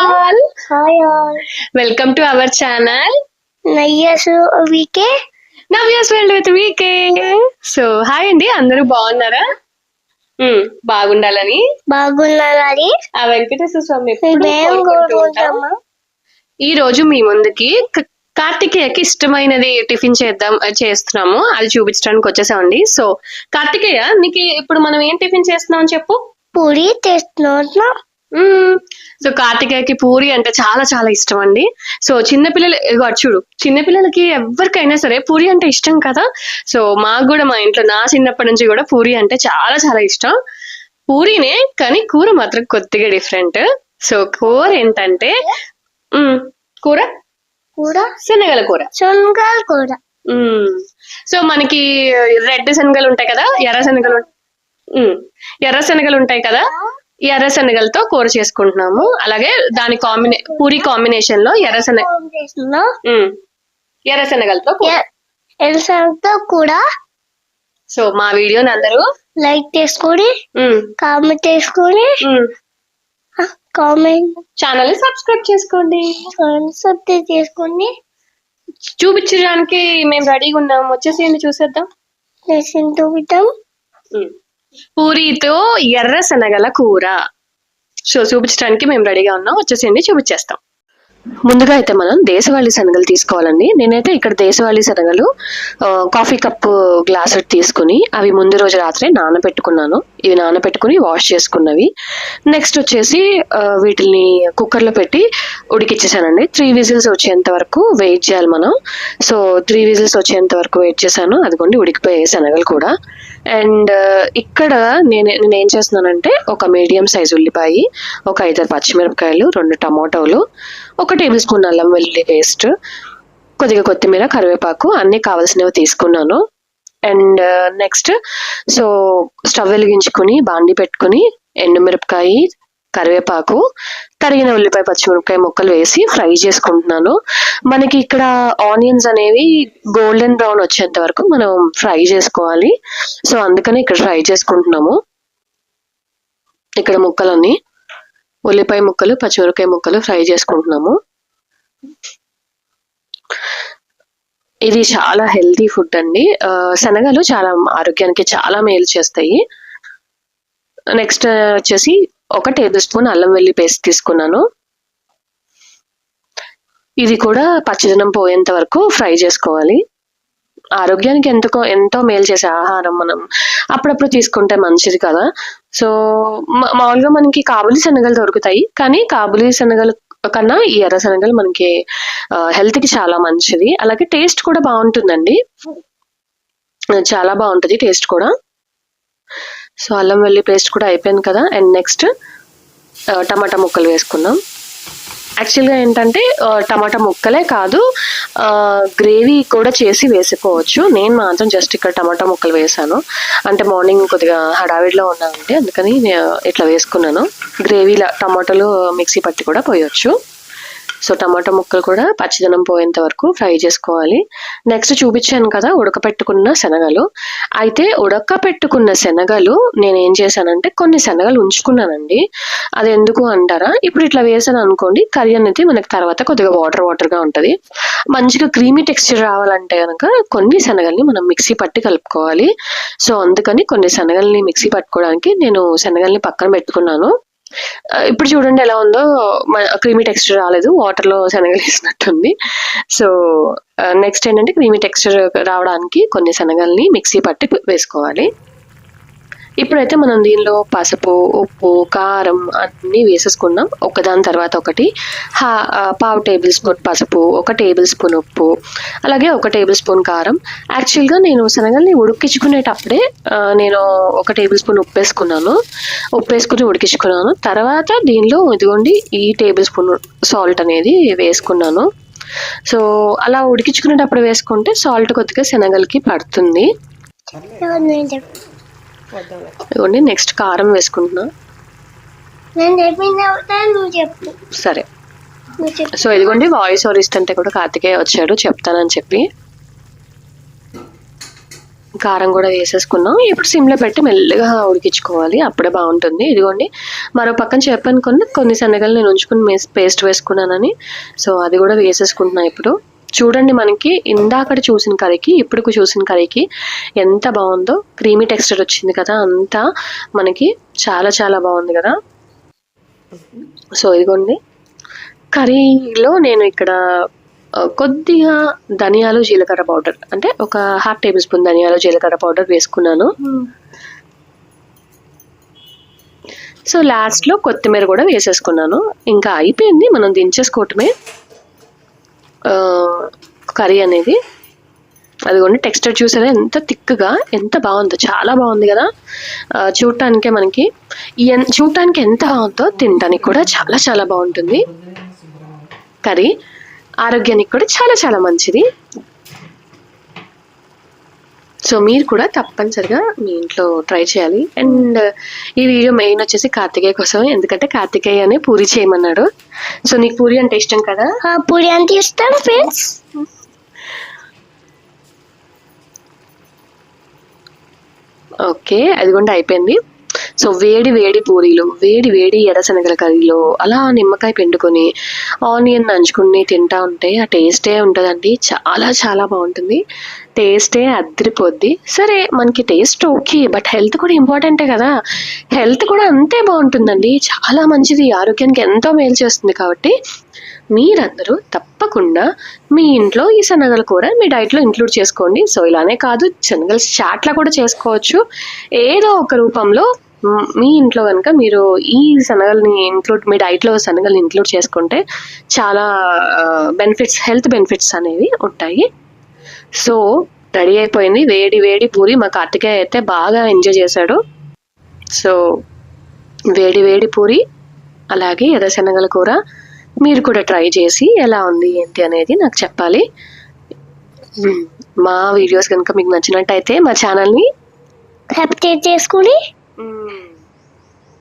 All hi all welcome to our channel Navyas VK Navyas world with VK so hi అండి అందరూ బాగున్నారా? బాగుండాలని. బాగున్నారని. ఆ వెంకటేశ్వర స్వామి ఈ రోజు మీ ముందుకి కార్తికేయకి ఇష్టమైనది టిఫిన్ చేద్దాం చేస్తున్నాము. అది చూపించడానికి వచ్చేసామండి. సో కార్తికేయ నీకు ఇప్పుడు మనం ఏం టిఫిన్ చేస్తున్నాం చెప్పు. పూరి తెస్తున్నాం మ్మ్. సో కార్తికేయకి పూరి అంటే చాలా చాలా ఇష్టం అండి. సో చిన్నపిల్లలు చూడు చిన్నపిల్లలకి ఎవరికైనా సరే పూరి అంటే ఇష్టం కదా. సో మాకు కూడా మా ఇంట్లో నా చిన్నప్పటి నుంచి కూడా పూరి అంటే చాలా చాలా ఇష్టం. పూరినే కానీ కూర మాత్రం కొద్దిగా డిఫరెంట్ సో కూర ఏంటంటే. కూర? కూర? శనగల కూర. సొంగల్ కూర. సో మనకి రెడ్ శనగలు ఉంటాయి కదా ఎర్ర శనగలు. ఎర్ర శనగలు ఉంటాయి కదా ఎర్ర శనగలతో కూర చేసుకుంటున్నాము అలాగే దాని కాంబినే పూరి కాంబినేషన్లో ఎర్ర శనగ చేస్తున్నాం మ్మ్. ఎర్ర శనగలతో కూర. ఎల్సంతో కూడా సో మా వీడియోని అందరూ లైక్ చేసుకొని. కామెంట్ చేసుకొని. కామెంట్ ఛానల్ సబ్స్క్రైబ్ చేసుకోండి సబ్స్క్రైబ్ చేసుకొని చూపించడానికి మేము రెడీగా ఉన్నాము వచ్చేసేయండి చూసేద్దాం చూపిద్దాం. పూరితో ఎర్ర శనగల కూర. సో చూపించడానికి మేము రెడీగా ఉన్నాం. వచ్చేసేయండి చూపించేస్తాం. ముందుగా అయితే మనం దేశవాళీ శనగలు తీసుకోవాలండి. నేనైతే ఇక్కడ దేశవాళీ శనగలు కాఫీ కప్ గ్లాస్ తీసుకుని అవి ముందు రోజు రాత్రే నానబెట్టుకున్నాను. ఇవి నానబెట్టుకుని వాష్ చేసుకున్నవి. నెక్స్ట్ వచ్చేసి వీటిని కుక్కర్లో పెట్టి ఉడికిచ్చేసానండి. త్రీ విజిల్స్ వచ్చేంత వరకు వెయిట్ చేయాలి మనం. సో త్రీ విజిల్స్ వచ్చేంత వరకు వెయిట్ చేశాను. అదిగోండి ఉడికిపోయే శనగలు కూడా. అండ్ uh, ఇక్కడ నేను నేను ఏం చేస్తున్నానంటే ఒక మీడియం సైజ్ ఉల్లిపాయ ఒక ఐదారు పచ్చిమిరపకాయలు రెండు టమాటోలు ఒక టేబుల్ స్పూన్ అల్లం వెల్లుల్లి పేస్ట్ కొద్దిగా కొత్తిమీర కరివేపాకు అన్నీ కావాల్సినవి తీసుకున్నాను. And uh, next so stove వెలిగించుకుని బాండి పెట్టుకుని ఎండుమిరపకాయ కరివేపాకు తరిగిన ఉల్లిపాయ పచ్చిమిరపకాయ ముక్కలు వేసి ఫ్రై చేసుకుంటున్నాను. మనకి ఇక్కడ ఆనియన్స్ అనేవి గోల్డెన్ బ్రౌన్ వచ్చేంత వరకు మనం ఫ్రై చేసుకోవాలి. సో అందుకని ఇక్కడ ఫ్రై చేసుకుంటున్నాము. ఇక్కడ ముక్కలన్నీ ఉల్లిపాయ ముక్కలు పచ్చిమిరపకాయ ముక్కలు ఫ్రై చేసుకుంటున్నాము. ఇది చాలా హెల్తీ ఫుడ్ అండి. శనగలు చాలా ఆరోగ్యానికి చాలా మేలు చేస్తాయి. నెక్స్ట్ వచ్చేసి ఒక టేబుల్ స్పూన్ అల్లం వెల్లి పేస్ట్ తీసుకున్నాను. ఇది కూడా పచ్చదనం పోయేంత వరకు ఫ్రై చేసుకోవాలి. ఆరోగ్యానికి ఎంతకో ఎంతో మేలు చేసే ఆహారం మనం అప్పుడప్పుడు తీసుకుంటే మంచిది కదా. సో మా- మామూలుగా మనకి కాబులి శనగలు దొరుకుతాయి. కానీ కాబులి శనగలు కన్నా ఈ ఎర్ర శనగలు మనకి హెల్త్కి చాలా మంచిది. అలాగే టేస్ట్ కూడా బాగుంటుందండి. చాలా బాగుంటుంది టేస్ట్ కూడా. సో అల్లం వెల్లి పేస్ట్ కూడా అయిపోయింది కదా. అండ్ నెక్స్ట్ టమాటా ముక్కలు వేసుకుందాం. యాక్చువల్గా ఏంటంటే టమాటా ముక్కలే కాదు గ్రేవీ కూడా చేసి వేసుకోవచ్చు. నేను మాత్రం జస్ట్ ఇక్కడ టమాటా ముక్కలు వేసాను. అంటే మార్నింగ్ కొద్దిగా హడావిడిలో ఉన్నానంటే అందుకని నేను ఇట్లా వేసుకున్నాను. గ్రేవీలా టమాటాలు మిక్సీ పట్టి కూడా పోయొచ్చు. సో టమాటా ముక్కలు కూడా పచ్చిదనం పోయేంత వరకు ఫ్రై చేసుకోవాలి. నెక్స్ట్ చూపించాను కదా ఉడకపెట్టుకున్న శనగలు. అయితే ఉడకపెట్టుకున్న శనగలు నేను ఏం చేశానంటే కొన్ని శనగలు ఉంచుకున్నానండి. అది ఎందుకు అంటారా? ఇప్పుడు ఇట్లా వేసాను అనుకోండి కర్రీ అనేది మనకి తర్వాత కొద్దిగా వాటర్ వాటర్గా ఉంటుంది. మంచిగా క్రీమీ టెక్స్చర్ రావాలంటే కనుక కొన్ని శనగల్ని మనం మిక్సీ పట్టి కలుపుకోవాలి. సో అందుకని కొన్ని శనగల్ని మిక్సీ పట్టుకోవడానికి నేను శనగల్ని పక్కన పెట్టుకున్నాను. ఇప్పుడు చూడండి ఎలా ఉందో. క్రీమీ టెక్స్చర్ రాలేదు. వాటర్లో శనగలు వేసినట్టుంది. సో నెక్స్ట్ ఏంటంటే క్రీమీ టెక్స్చర్ రావడానికి కొన్ని శనగల్ని మిక్సీ పట్టి వేసుకోవాలి. ఇప్పుడైతే మనం దీనిలో పసుపు ఉప్పు కారం అన్నీ వేసేసుకున్నాం ఒకదాని తర్వాత ఒకటి. హా పావు టేబుల్ స్పూన్ పసుపు ఒక టేబుల్ స్పూన్ ఉప్పు అలాగే ఒక టేబుల్ స్పూన్ కారం. యాక్చువల్గా నేను శనగల్ని ఉడికించుకునేటప్పుడే నేను ఒక టేబుల్ స్పూన్ ఉప్పు వేసుకున్నాను. ఉప్పు వేసుకుని ఉడికించుకున్నాను. తర్వాత దీనిలో ఇదిగోండి ఈ టేబుల్ స్పూన్ సాల్ట్ అనేది వేసుకున్నాను. సో అలా ఉడికించుకునేటప్పుడు వేసుకుంటే సాల్ట్ కొద్దిగా శనగలకి పడుతుంది. ఇదిగోండి నెక్స్ట్ కారం వేసుకుంటున్నా. నేను చెప్పిన తర్వాత నువ్వు చెప్పు. సరే. సో ఇదిగోండి వాయిస్ ఓవర్ ఇస్తుంటే కూడా కార్తికేయ వచ్చాడు చెప్తానని చెప్పి. కారం కూడా వేసేసుకున్నాం. ఇప్పుడు సిమ్లో పెట్టి మెల్లగా ఉడికించుకోవాలి అప్పుడే బాగుంటుంది. ఇదిగోండి మరో పక్కన చెప్పాను కొన్ని శనగలు నేను ఉంచుకుని పేస్ట్ వేసుకున్నానని. సో అది కూడా వేసేసుకుంటున్నా ఇప్పుడు. చూడండి మనకి ఇందాకటి చూసిన కర్రీకి ఇప్పుడు చూసిన కర్రీకి ఎంత బాగుందో. క్రీమీ టెక్స్చర్ వచ్చింది కదా అంతా మనకి చాలా చాలా బాగుంది కదా. సో ఇదిగోండి. కర్రీలో నేను ఇక్కడ కొద్దిగా ధనియాలు జీలకర్ర పౌడర్. అంటే ఒక హాఫ్ టేబుల్ స్పూన్ ధనియాలు జీలకర్ర పౌడర్ వేసుకున్నాను. సో లాస్ట్లో కొత్తిమీర కూడా వేసేసుకున్నాను. ఇంకా అయిపోయింది మనం దించేసుకోవటమే. కర్రీ అనేది. అదిగోండి టెక్స్చర్ చూసారా? ఎంత థిక్గా ఎంత బాగుందో. చాలా బాగుంది కదా. చూడటానికే మనకి. ఎన్- చూడటానికి ఎంత బాగుందో తినడానికి కూడా చాలా చాలా బాగుంటుంది. కర్రీ ఆరోగ్యానికి కూడా చాలా చాలా మంచిది. సో మీరు కూడా తప్పనిసరిగా మీ ఇంట్లో ట్రై చేయాలి. అండ్ ఈ వీడియో మెయిన్ వచ్చేసి కార్తికేయ కోసం ఎందుకంటే కార్తికేయ అనే పూరి చేయమన్నాడు. సో నీకు పూరి అంటే ఇష్టం కదా? పూరి ఎంత ఇష్టం ఫ్రెండ్స్ ఓకే అది కూడా అయిపోయింది. సో వేడి వేడి పూరీలు వేడి వేడి ఎర్రశనగల కర్రీలో అలా నిమ్మకాయ పిండుకొని ఆనియన్ నంచుకుని తింటా ఉంటే ఆ టేస్టే ఉంటుందండి. చాలా చాలా బాగుంటుంది. టేస్టే అద్దరిపోద్ది. సరే మనకి టేస్ట్ ఓకే బట్ హెల్త్ కూడా ఇంపార్టెంటే కదా. హెల్త్ కూడా అంతే బాగుంటుందండి. చాలా మంచిది. ఆరోగ్యానికి ఎంతో మేలు చేస్తుంది కాబట్టి మీరందరూ తప్పకుండా మీ ఇంట్లో ఈ శనగల కూర మీ డైట్లో ఇంక్లూడ్ చేసుకోండి. సో ఇలానే కాదు శనగల చాట్లా కూడా చేసుకోవచ్చు. ఏదో ఒక రూపంలో మీ ఇంట్లో కనుక మీరు ఈ శనగల్ని ఇంక్లూడ్ మీ డైట్లో శనగల్ని ఇంక్లూడ్ చేసుకుంటే చాలా బెనిఫిట్స్ హెల్త్ బెనిఫిట్స్ అనేవి ఉంటాయి. సో రెడీ అయిపోయింది. వేడి వేడి పూరి మా కార్తికేయ అయితే బాగా ఎంజాయ్ చేశాడు. సో వేడి వేడి పూరి అలాగే ఎర్ర శనగల కూర మీరు కూడా ట్రై చేసి ఎలా ఉంది ఏంటి అనేది నాకు చెప్పాలి. Hmm, మా వీడియోస్ కనుక మీకు నచ్చినట్టయితే మా ఛానల్ని సబ్స్క్రైబ్ చేసుకుని